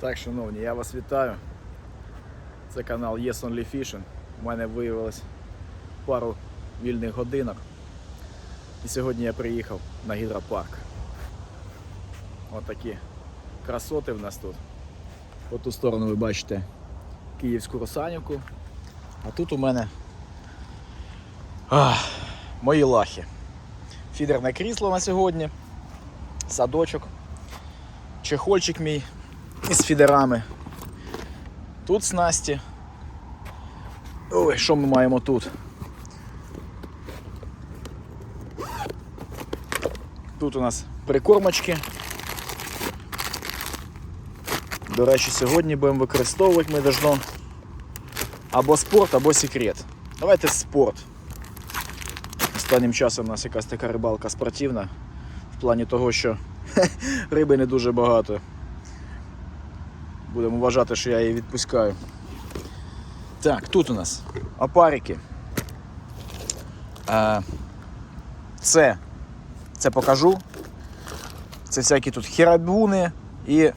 Так, шановні, я вас вітаю. Це канал Yes Only Fishing. У мене виявилось пару вільних годинок. І сьогодні я приїхав на гідропарк. Ось такі красоти в нас тут. По ту сторону ви бачите Київську Русанівку. А тут у мене ах, мої лахи. Фідерне крісло на сьогодні, садочок, чехольчик мій із фідерами. Тут снасті. Ой, що ми маємо тут? Тут у нас прикормочки. До речі, сьогодні будемо використовувати ми должно або спорт, або секрет. Давайте спорт. Останнім часом у нас якась така рибалка спортивна, в плані того, що риби не дуже багато. Будемо вважати, що я її відпускаю. Так, тут у нас опарики. Е, Це, це покажу. Це всякі тут херабуни і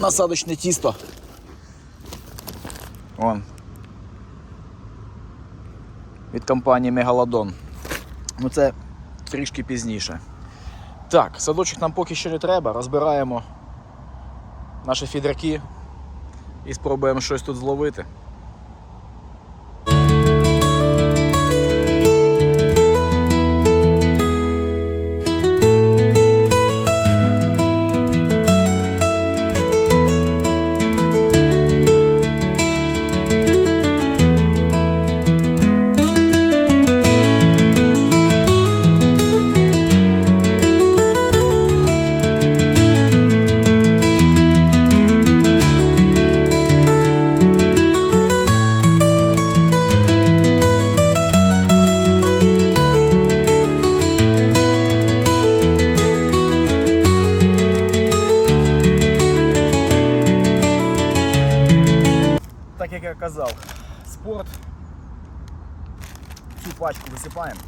насадочне тісто. Вон. Від компанії Мегалодон. Ну це трішки пізніше. Так, садочок нам поки що не треба. Розбираємо наші фідерки і спробуємо щось тут зловити. спорт. Цю пачку висипаємо.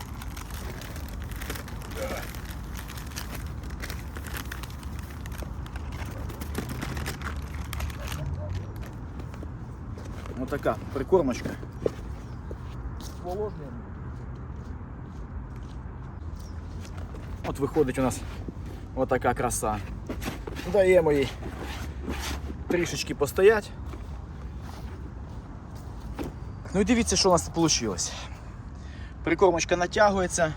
Ось така прикормочка. Положення. От виходить у нас отака краса. Даємо їй трішечки постоять. Ну і дивіться, що у нас тут вийшло. Прикормочка натягується.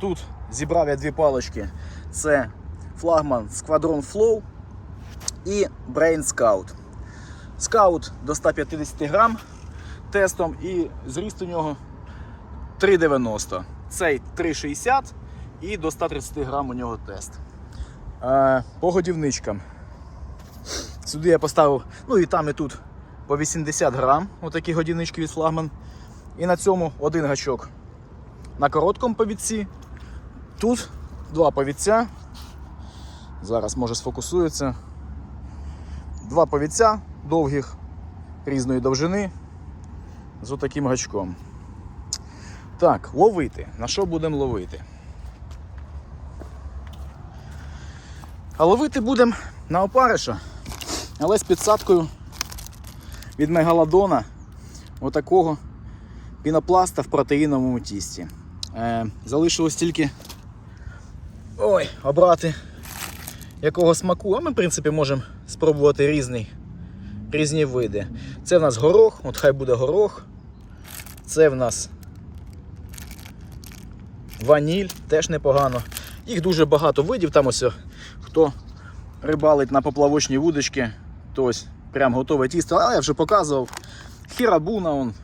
Тут зібрав я дві палочки. Це флагман Squadron Flow і Brain Scout. Скаут до 150 грам тестом і зріст у нього 3,90. Цей 3,60 і до 130 грам у нього тест. Е, по годівничкам. Сюди я поставив, ну і там, і тут по 80 грам, отакі годівнички від флагман. І на цьому один гачок на короткому повідці. Тут два повідця. Зараз може сфокусується. Два повідця довгих різної довжини з отаким гачком. Так, ловити. На що будемо ловити? А ловити будемо на опариша, але з підсадкою від мегалодона отакого пінопласта в протеїновому тісті. Е, залишилось тільки ой, обрати якого смаку, а ми, в принципі, можемо спробувати різний, різні види. Це в нас горох, от хай буде горох. Це в нас ваніль, теж непогано. Їх дуже багато видів. Там ось хто рибалить на поплавочні вудочки, то ось прям готове тісто, але я вже показував. Хірабуна он,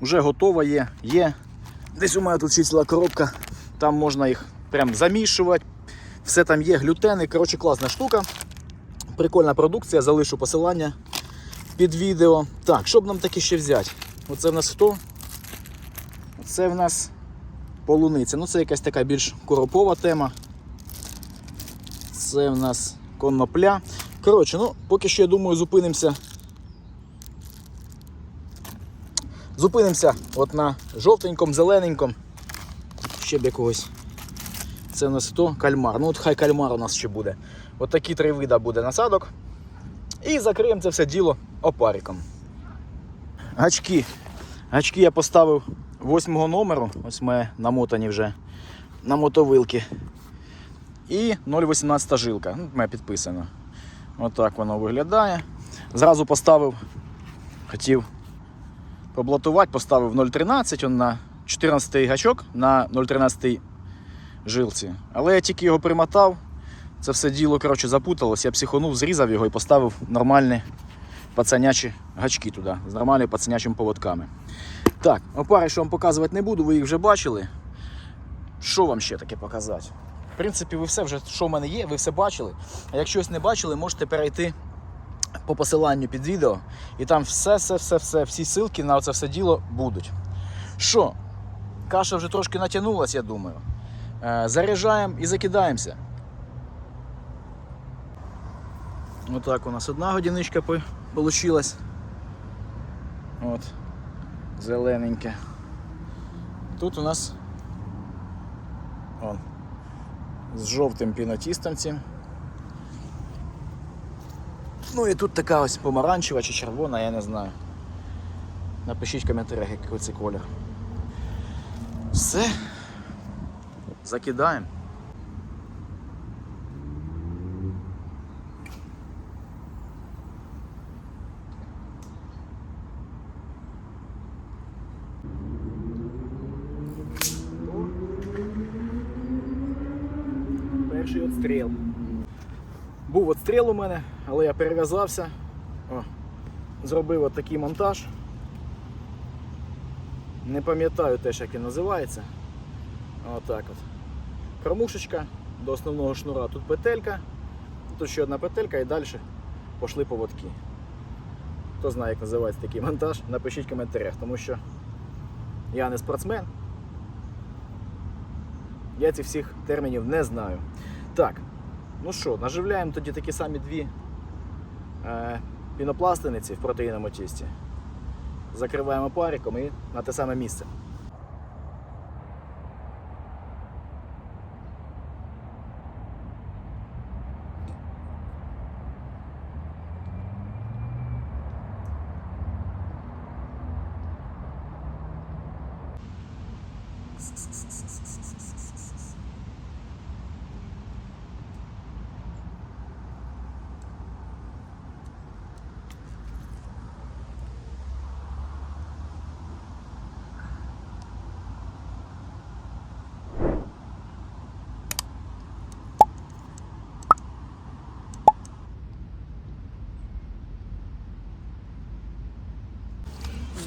вже готова є. є. Десь у мене тут ще ціла коробка, там можна їх прям замішувати. Все там є, глютени. Коротше, класна штука. Прикольна продукція, залишу посилання під відео. Так, що б нам таке ще взяти? Оце в нас хто? Це в нас полуниця. Ну, це якась така більш коропова тема. Це в нас конопля. Коротше, ну, поки що, я думаю, зупинимося. Зупинимося от на жовтенькому, зелененькому. Ще б якогось. Це у нас хто? Кальмар. Ну от хай кальмар у нас ще буде. От такі три вида буде насадок. І закриємо це все діло опариком. Гачки. Гачки я поставив восьмого номеру. Ось ми намотані вже на мотовилки. І 0,18 жилка. Ну, мене підписано. Отак воно виглядає. Зразу поставив, хотів поблатувати, поставив 0,13 он на 14 гачок на 0,13 жилці. Але я тільки його примотав, це все діло коротше, запуталось. Я психонув, зрізав його і поставив нормальні пацанячі гачки туди, з нормальними пацанячими поводками. Так, опари, що вам показувати не буду, ви їх вже бачили. Що вам ще таке показати? Принципі, ви все вже, що в мене є, ви все бачили. А якщо не бачили, можете перейти по посиланню під відео, і там все, все, все, все, всі ссылки на це все діло будуть. Що? Каша вже трошки натягнулась, я думаю. Е, Заряджаємо і закидаємося. Отак у нас одна годиничка вийшла. От. Зелененьке. Тут у нас он, з жовтим пінотістом. Ну і тут така ось помаранчева чи червона, я не знаю. Напишіть в коментарях, який це колір. Все. Закидаємо. Перший отстріл. Був отстріл у мене, але я перев'язався. О, зробив от такий монтаж. Не пам'ятаю теж, як він називається. Отак от. Кормушечка до основного шнура. Тут петелька, тут ще одна петелька і далі пішли поводки. Хто знає, як називається такий монтаж, напишіть в коментарях, тому що я не спортсмен. Я цих всіх термінів не знаю. Так, ну що, наживляємо тоді такі самі дві е, пінопластиниці в протеїному тісті. Закриваємо париком і на те саме місце.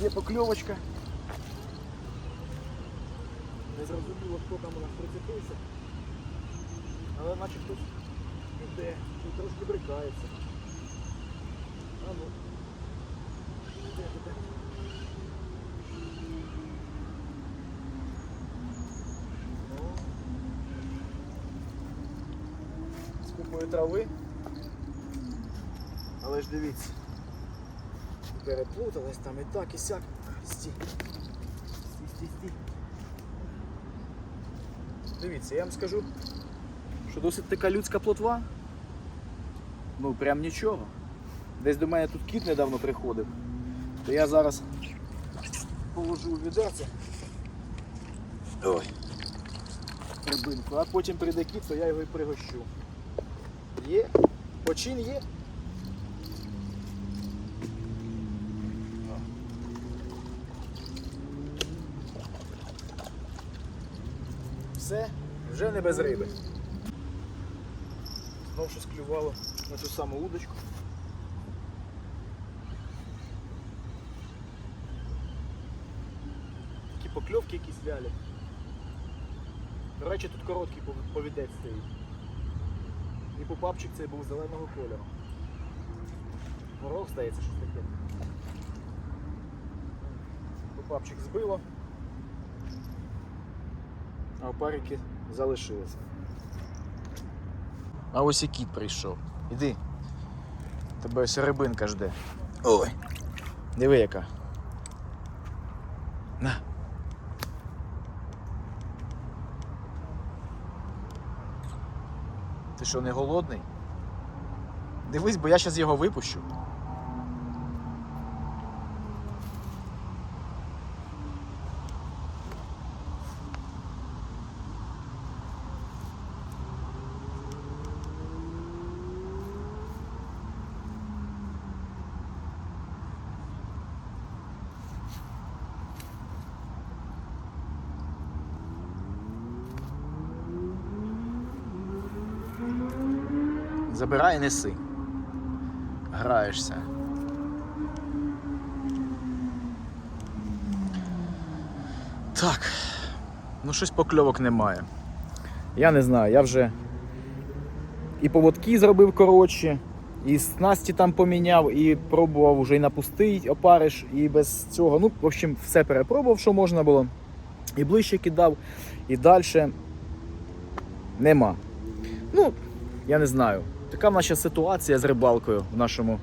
Є покльовочка. Не зрозуміло, хто там у нас прицепився. Але наче хтось іде і трошки брикається. А ну. Де, де, де? Ну. З трави. Але ж дивіться переплуталась там і так, і сяк. Стій. Стій, стій, стій. Дивіться, я вам скажу, що досить така людська плотва. Ну прям нічого. Десь до мене тут кіт недавно приходив. То я зараз положу у відерце. Ой. Рибинку, а потім прийде кіт, то я його і пригощу. Є, почин є. Все, вже не без риби. Знову щось клювало на ту саму удочку. Такі покльовки якісь вялі. До речі, тут короткий повідець стоїть. І попапчик цей був зеленого кольору. Горох, здається, щось таке. Попапчик збило а опарики залишилися. А ось і кіт прийшов. Іди. Тебе ось рибинка жде. Ой. Диви яка. На. Ти що, не голодний? Дивись, бо я зараз його випущу. Забирай неси. Граєшся. Так. Ну щось покльовок немає. Я не знаю, я вже і поводки зробив коротші, і снасті там поміняв, і пробував вже і на пустий опариш, і без цього. Ну, в общем, все перепробував, що можна було. І ближче кидав, і далі нема. Ну, я не знаю. Така в нас ще ситуація з рибалкою в нашому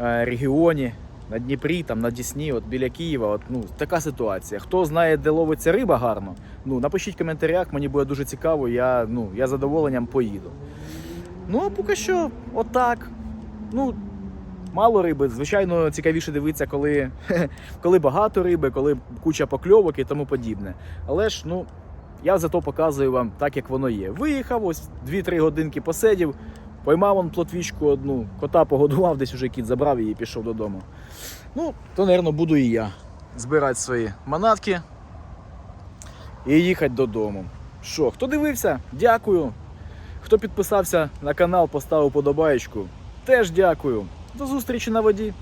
е, регіоні, на Дніпрі, там, на Дісні, от біля Києва. От, ну, така ситуація. Хто знає, де ловиться риба гарно, ну, напишіть в коментарях, мені буде дуже цікаво, я, ну, я задоволенням поїду. Ну, а поки що, отак. Ну, мало риби. Звичайно, цікавіше дивитися, коли, коли багато риби, коли куча покльовок і тому подібне. Але ж, ну, я зато показую вам так, як воно є. Виїхав, ось 2-3 годинки посидів, поймав он плотвічку одну, кота погодував, десь уже кіт забрав її і пішов додому. Ну, то, напевно, буду і я збирати свої манатки і їхати додому. Що, хто дивився? Дякую. Хто підписався на канал, поставив подобаєчку, теж дякую. До зустрічі на воді.